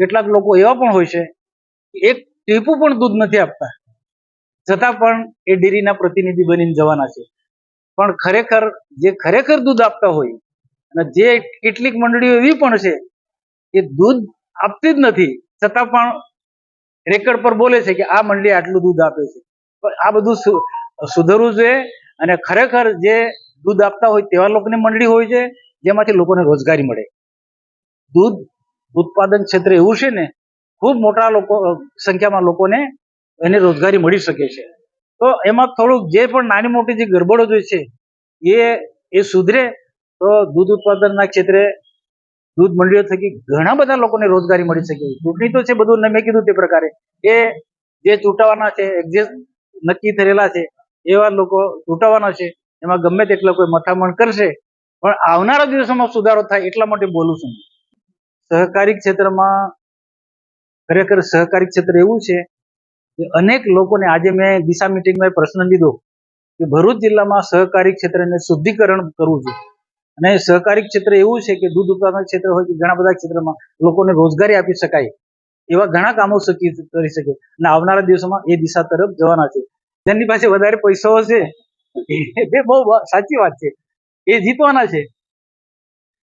કેટલાક લોકો એવા પણ હોય છે એક ટીપું પણ દૂધ નથી આપતા. છતાં પણ એ ડેરીના પ્રતિનિધિ બનીને જવાના છે. પણ ખરેખર જે ખરેખર દૂધ આપતા હોય અને જે કેટલીક મંડળીઓ એવી પણ છે એ દૂધ આપતી જ નથી, છતાં પણ રેકર્ડ પર બોલે છે કે આ મંડળી આટલું દૂધ આપે છે. પણ આ બધું સુધરવું જોઈએ અને ખરેખર જે દૂધ આપતા હોય તેવા લોકોની મંડળી હોય છે, જેમાંથી લોકોને રોજગારી મળે. દૂધ ઉત્પાદન ક્ષેત્રે એવું છે ને, ખૂબ મોટા લોકો સંખ્યામાં લોકોને એને રોજગારી મળી શકે છે. તો એમાં થોડુંક જે પણ નાની મોટી જે ગરબડો જે છે, એ એ સુધરે, તો દૂધ ઉત્પાદનના ક્ષેત્રે દૂધ મંડળીઓ થકી ઘણા બધા લોકોને રોજગારી મળી શકે. ચૂંટણી તો છે બધું, મેં કીધું તે પ્રકારે. એ, જે ચૂંટાવાના છે જે નક્કી થયેલા છે, એવા લોકો ચૂંટાવાના છે, એમાં ગમે તેટલા કોઈ મથામણ કરશે, પણ આવનારા દિવસોમાં સુધારો થાય એટલા માટે બોલું છું. સહકારી ક્ષેત્રમાં ખરેખર સહકારી ક્ષેત્ર એવું છે કે અનેક લોકોને આજે મેં દિશા મિટિંગમાં પ્રશ્ન લીધો કે ભરૂચ જિલ્લામાં સહકારી ક્ષેત્રને શુદ્ધિકરણ કરવું છે અને સહકારી ક્ષેત્ર એવું છે કે દૂધ ઉત્પાદન ક્ષેત્ર હોય કે ઘણા બધા ક્ષેત્રમાં લોકોને રોજગારી આપી શકાય એવા ઘણા કામો કરી શકે. અને આવનારા દિવસોમાં એ દિશા તરફ જવાના છે. જેની પાસે વધારે પૈસાઓ છે, એ બહુ સાચી વાત છે. એ જીતવાના છે.